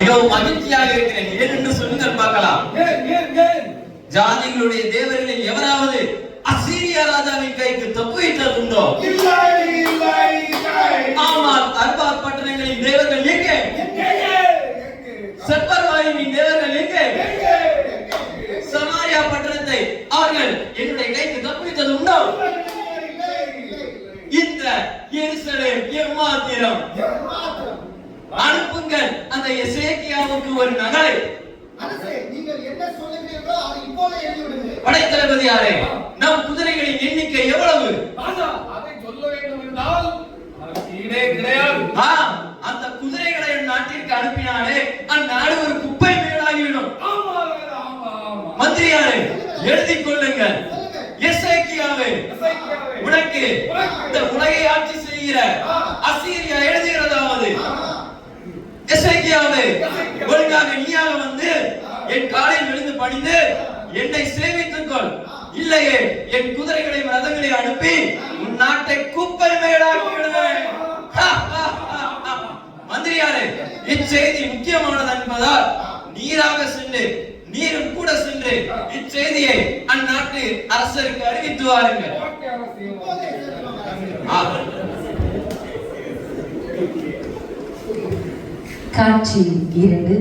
மிகவும் மகிழ்ச்சியாக இருக்கிறேன். ஏன் என்று சொல்லுங்கள் பார்க்கலாம். ஜாதிகளுடைய தேவர்களில் எவராவது அசீரிய ராஜாவின் கைக்கு தப்புவித்ததுண்டோ இல்லை உண்டோ இல்லை ஆனால் அர்பாத் பட்டணங்களின் தேவர்கள் எங்கே? எங்கே செப்பர்வாயுவின் தேவர்கள் எங்கே? எங்கே சமாரியா பட்டணத்தை அவர்கள் என்னுடைய கைக்கு தப்புவித்தது உண்டோ இந்த எருசலேம் எம்மாத்திரம். அனுப்புங்கள். அந்த எசேக்கியாவுக்கு ஒரு நகலை. அரசே நீங்கள் என்ன சொல்லுகிறீர்களோ அதை இப்போதே எழுதிவிடுங்கள். படைத்தளபதியாரே நம் குதிரைகளின் எண்ணிக்கை எவ்வளவு? அந்த குதிரைகளை என் நாட்டிற்கு அனுப்பினாலே அந்நாடு ஒரு குப்பை மேலாகிவிடும். ஆமா ராஜா, ஆமா ஆமா மந்திரியாரே எழுதிக் கொள்ளுங்கள். எசேக்கியாவே. உனக்கு. இந்த உலகை ஆட்சி செய்கிற அசீரியா எழுதுகிறதாவது எசேக்கியாவே ஒழுங்காக நீயாக வந்து என் காலில் விழுந்து பணிந்து என்னை சேவித்துக் கொள் இல்லையே என் குதிரைகளை ரதங்களை அனுப்பி உன் நாட்டை குப்பை மேடாக்கி விடுவேன். மந்திரியாரே இச்செய்தி முக்கியமானது என்பதால் நீராக சென்று நீரும் கூட சென்று இச்செய்தியை அந்நாட்டு அரசருக்கு அறிவித்து வாருங்கள். காட்சி இரண்டு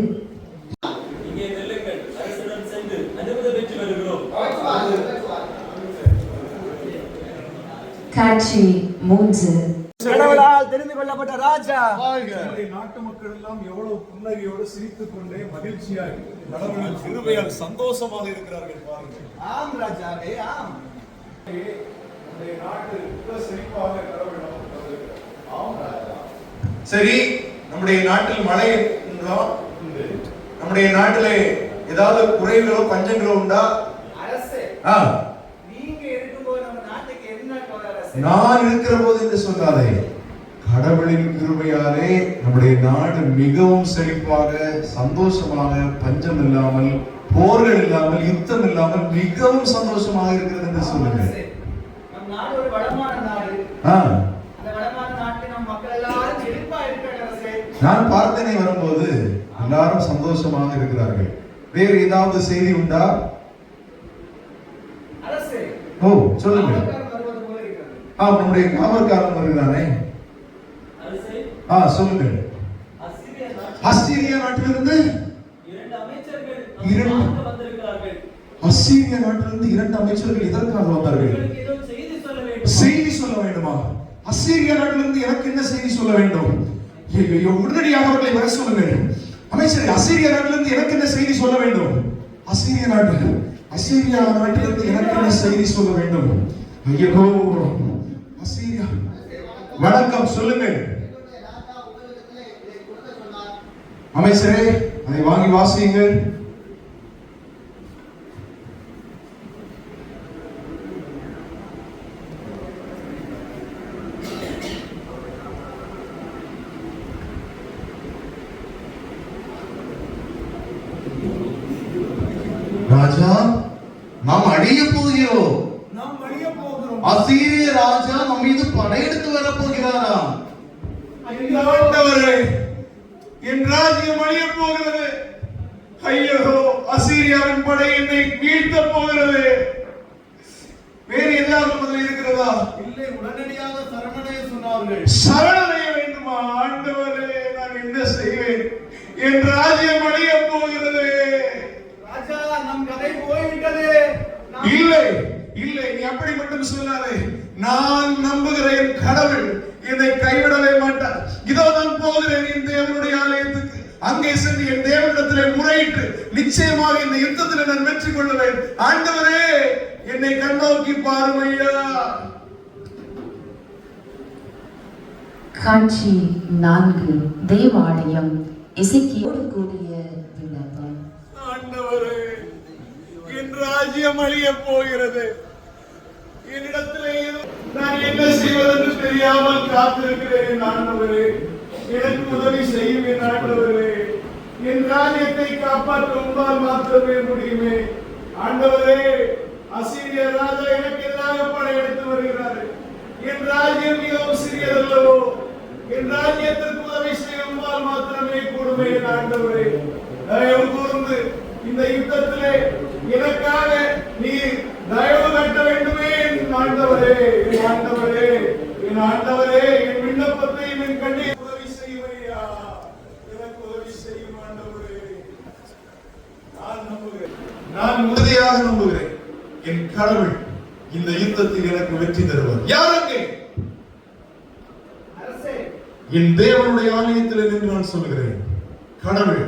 காட்சி மூன்று. கடவுளால் தெரிந்து கொள்ளப்பட்ட ராஜா. நாட்டு மக்கள் எல்லாம் எவ்வளவு புன்னகையோடு சிரித்துக் கொண்டே மகிழ்ச்சியாய் கடவுளின் கிருபையால் சந்தோஷமாக இருக்கிறார்கள் பாருங்கள். ஆம் ராஜாவே ஆம். நாட்டு மிக செழிப்பாக கடவுள் நமக்கு. ஆம் ராஜா. சரி நம்முடைய நாட்டில் மழை உண்டா? நம்முடைய நாட்டிலே ஏதாவது குறைகளோ பஞ்சங்களோ உண்டா? நான் இருக்கிற போது என்று சொல்லாதே கடவுளின் கிருபையாலே நம்முடைய நாடு மிகவும் செழிப்பாக சந்தோஷமாக பஞ்சம் இல்லாமல் போர்கள் இல்லாமல் யுத்தம் இல்லாமல் மிகவும் சந்தோஷமாக இருக்கிறது என்று சொல்லுங்க அரசே, நம் நாடு ஒரு வளமான நாடு ஆ, அந்த வளமான நாட்டில் நம் மக்கள் எல்லாரும் செழிப்பா இருக்கிறாங்க அரசே நான் பார்த்தனை வரும்போது எல்லாரும் சந்தோஷமாக இருக்கிறார்கள். வேறு ஏதாவது செய்தி உண்டா? ஓ சொல்லுங்க. ஆ நம்முடைய காவல்காரன் வருகிறானே. ஆ சொல்லுங்கள் அசிரிய நாட்டிலிருந்து இரண்டு அஸ்ஸீரியா நாட்டிலிருந்து இரண்டு அமைச்சர்கள் எதற்காக வந்தார்கள்? செய்தி சொல்ல வேண்டும். அஸ்ஸீரியா நாட்டிலிருந்து எனக்கு என்ன செய்தி சொல்ல வேண்டும்? உடனடியாக அவர்களை வர சொல்லுங்கள். அமைச்சர் அசீரியா நாட்டிலிருந்து எனக்கு என்ன செய்தி சொல்ல வேண்டும்? அசீரியா நாட்டு அசீரியா நாட்டிலிருந்து எனக்கு என்ன செய்தி சொல்ல வேண்டும்? ஐயோ அசீரியா. வணக்கம் சொல்லுங்கள். அமைச்சரே அதை வாங்கி வாசியுங்கள் ராஜா நாம் அழிய போகிறோம். நாம் அழிய போகிறோம். அசீரிய ராஜா நம் மீது படையெடுத்து வர போகிறாராம் ஆண்டவரே என் ராஜ்யம் அழிய போகிறது. ஐயோ அசீரியாவின் படை என்னை வீழ்த்த போகிறது. வேறு ஏதாவது பதில் இருக்கிறதா? இல்லை உடனடியாக சரணடைய சொன்னார்கள். சரணடைய வேண்டுமா ஆண்டவரே நான் என்ன செய்வேன்? என் ராஜ்யம் அழிய போகிறது. ராஜா நம் கதை போய்விட்டது. இல்லை இல்லை நீ அப்படி மட்டும் சொல்லாதே. நான் நம்புகிறேன் கடவுள் என்னை கைவிடவே மாட்டார். இதோ நான் போகிறேன் என் தேவனுடைய ஆலயத்துக்கு. அங்கே சென்று என் தேவனிடத்திலே முறையிட்டு நிச்சயமாக இந்த யுத்தத்தில் நான் வெற்றி கொள்ளுவேன். ஆண்டவரே என்னை கண்ணோக்கி பாருமையா. காட்சி நான்கு தேவாலயம் இசைக்கியோடு கூடிய விண்ணப்பம் ஆண்டவரே என் ராஜ்யம் அழிய போகிறது. என்னிடத்திலே நான் என்ன செய்வதென்று தெரியாமல் காத்திருக்கிறேன் ஆண்டவரே. எனக்கு உதவி செய்யுவேன் ஆண்டவரே. என் ராஜ்யத்தை காப்பாற்ற உங்களால் மாத்திரமே முடியுமே. ஆண்டவரே அசீரிய ராஜா எனக்கு எதிராக படையெடுத்து வருகிறாரு. என் ராஜ்யம் மிகவும் சிறியதல்லவோ? என் ராஜ்யத்திற்கு உதவி செய்யும் மாத்திரமே கூடுமே ஆண்டவரே. தயவு கூர்ந்து இந்த யுத்தத்திலே எனக்காக நீ தயவு கட்ட வேண்டுமே என் ஆண்டவரே என் ஆண்டவரே என் ஆண்டவரே என் விண்ணப்பத்தை என் கண்ணே உதவி செய்வையா எனக்கு உதவி செய்யும் ஆண்டவரே. நான் நம்புகிறேன். நான் உறுதியாக நம்புகிறேன். என் கடவுள் இந்த யுத்தத்தில் எனக்கு வெற்றி தருவார். யார் அங்கே அரசே. என் தேவனுடைய ஆலயத்தில் நின்று நான் சொல்லுகிறேன். கடவுள்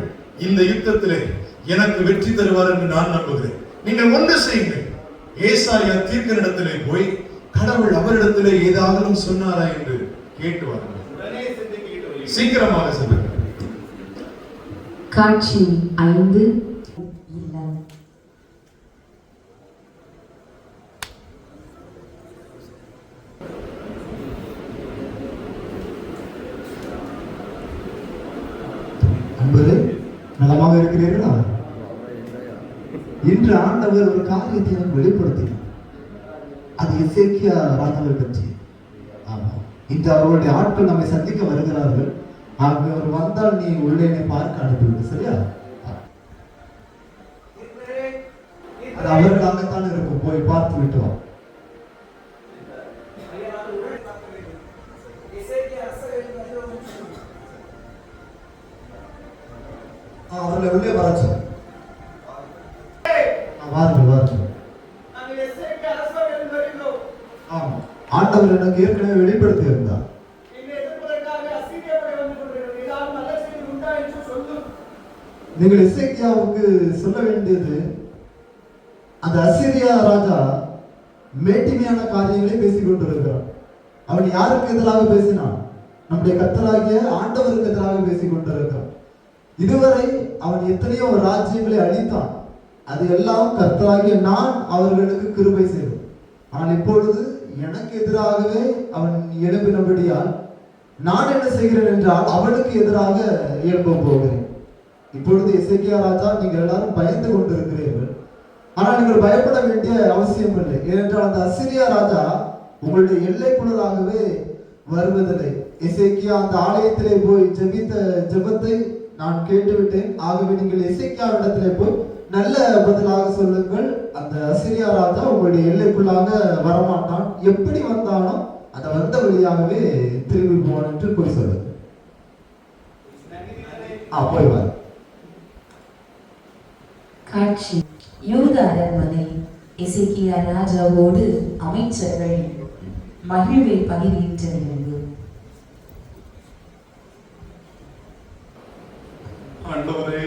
இந்த யுத்தத்திலே எனக்கு வெற்றி தருவார் என்று நான் நம்புகிறேன். நீங்கள் ஒன்று செய்யுங்கள். ஏசாயா தீர்க்கனிடத்திலே போய் கடவுள் அவரிடத்திலே ஏதாவது சொன்னாரா? என்று கேட்டு வாருங்கள். சீக்கிரமாக சொல்லுங்கள். காட்சி ஐந்து. நலமாக இருக்கிறீர்களா? இன்று ஆண்டவர் ஒரு காரியத்தை அவன் வெளிப்படுத்தினார். அது இசைக்கியா ராஜாவை பற்றி. ஆமா. இன்று அவர்களுடைய ஆட்கள் நம்மை சந்திக்க வருகிறார்கள். ஆகவே அவர் வந்தால் நீ உள்ளே பார்க்க அனுப்பிவிடு சரியா? அது அவர்களாகத்தான் இருக்கும். போய் பார்த்து விட்டு வா. அவர்களை உள்ளே வர அரசவையில் வருகிறோம் ஆமா ஆண்டவர் எனக்கு ஏற்கனவே வெளிப்படுத்தி இருந்தார் நீங்கள் இசைக்கியாவுக்கு சொல்ல வேண்டியது அந்த அசிரியா ராஜா மேட்டிமையான காரியங்களை பேசிக் கொண்டிருக்கிறான் அவன் யாருக்கு எதிராக பேசினான்? நம்முடைய கத்தராகிய ஆண்டவருக்கு எதிராக பேசிக் கொண்டிருக்கிறான். இதுவரை அவன் எத்தனையோ ராஜ்யங்களை அழித்தான். அது எல்லாம் கர்த்தராகிய நான் அவர்களுக்கு கிருபை செய்தேன் ஆனால் இப்பொழுது எனக்கு எதிராகவே அவன் எழுப்பினபடியால் நான் என்ன செய்கிறேன் என்றால் அவனுக்கு எதிராக எழுப்ப போகிறேன். இப்பொழுது இசைக்கியா ராஜா நீங்கள் எல்லாரும் பயந்து கொண்டிருக்கிறீர்கள். ஆனால் நீங்கள் பயப்பட வேண்டிய அவசியம் இல்லை. ஏனென்றால் அந்த அசிரியா ராஜா உங்களுடைய எல்லைக்குள்ளதாகவே வருவதில்லை. இசைக்கியா அந்த ஆலயத்திலே போய் ஜெபித்த ஜெபத்தை நான் கேட்டுவிட்டேன். ஆகவே நீங்கள் இசைக்கியாவிடத்திலே போய் நல்ல பதிலாக சொல்லுங்கள். அந்த அசிரியா ராஜா உங்களுடைய எல்லைக்குள்ளாக வரமாட்டான். எப்படி வந்தாலும் அந்த வந்த வழியாகவே திரும்பி போவான் என்று போய் சொல்லுங்க ஆ போய் வா. காட்சி. யூத அரண்மனை. எசேக்கியா ராஜாவோடு அமைச்சர்கள் மகிழ்வை பகிர்கின்ற நிகழ்வு. ஆண்டவரே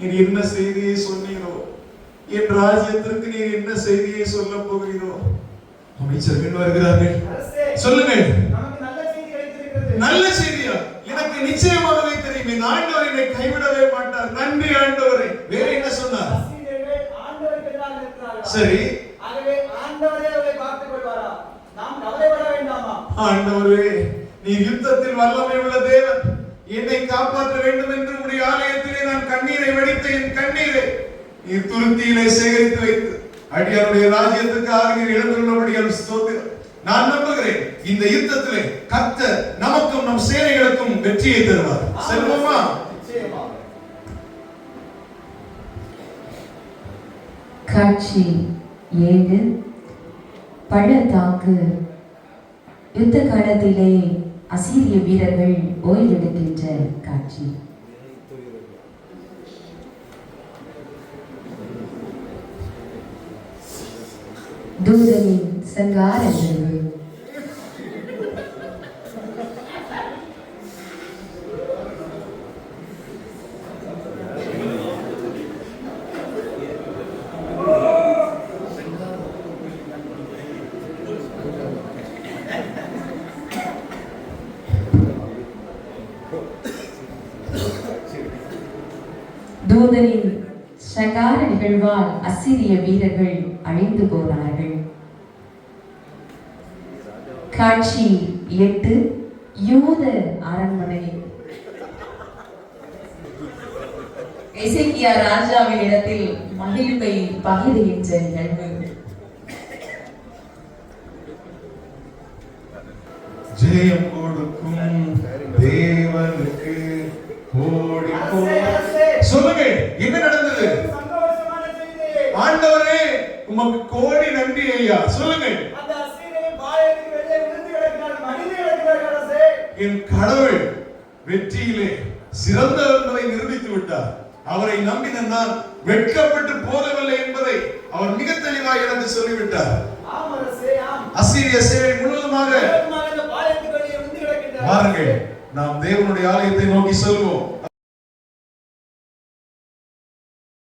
நீர் என்ன செய்தியை சொன்னீரோ? என் ராஜ்யத்திற்கு நீர் என்ன செய்தியை சொல்ல போகிறீரோ? அமைச்சர்கள் வருகிறார்கள். சொல்லுங்கள். நல்ல செய்தியா? எனக்கு நிச்சயமாகவே தெரியும். இந்த ஆண்டவர் என்னை கைவிடவே மாட்டார். நன்றி ஆண்டவரே. வேற என்ன சொன்னார்? சரி. ஆண்டவரே நீ யுத்தத்தில் வல்லமை உள்ள தேவன். என்னை காப்பாற்ற வேண்டும் என்று உடைய ஆலயத்திலே நான் கண்ணீரை வடித்த என் கண்ணீரை நீர் துருத்தியிலே சேகரித்து வைத்து அடியாருடைய ராஜ்யத்துக்காக நீர் எழுந்துள்ளபடியால் ஸ்தோத்திரம் நான் நம்புகிறேன் இந்த யுத்தத்திலே கத்த நமக்கும் நம் சேனைகளுக்கும் வெற்றியை தருவார். செல்வமா? காட்சி ஏழு. பள்ளத்தாக்கு யுத்த காலத்திலே அசீரிய வீரர்கள் ஓய்வெடுக்கின்ற காட்சி. தூதனின் சங்காரங்கள் நிகழ்வு தூதனின் சகார நிகழ்வால் அசிரிய வீரர்கள் அழிந்து போனார்கள். காட்சி எட்டு யூத அரண்மனை. எசேக்கியா ராஜாவின் இடத்தில் மகிழ்வை பகிர்கின்ற நிகழ்வு. ஜெயம் கொடுக்கும் தேவனுக்கு கோடி கோடி. என்ன நடந்தது? உமக்கு கோடி நன்றி ஐயா. சொல்லுங்க. என் கடவுள் வெற்றியிலே சிறந்தவர் என்பதை நிரூபித்து விட்டார். அவரை நம்பின நான் வெட்கப்பட்டு போகவில்லை என்பதை அவர் மிக தெளிவாக எனக்கு சொல்லிவிட்டார். அசீரிய சேவை முழுவதுமாக பாருங்கள் நாம் தேவனுடைய ஆலயத்தை நோக்கி செல்வோம்.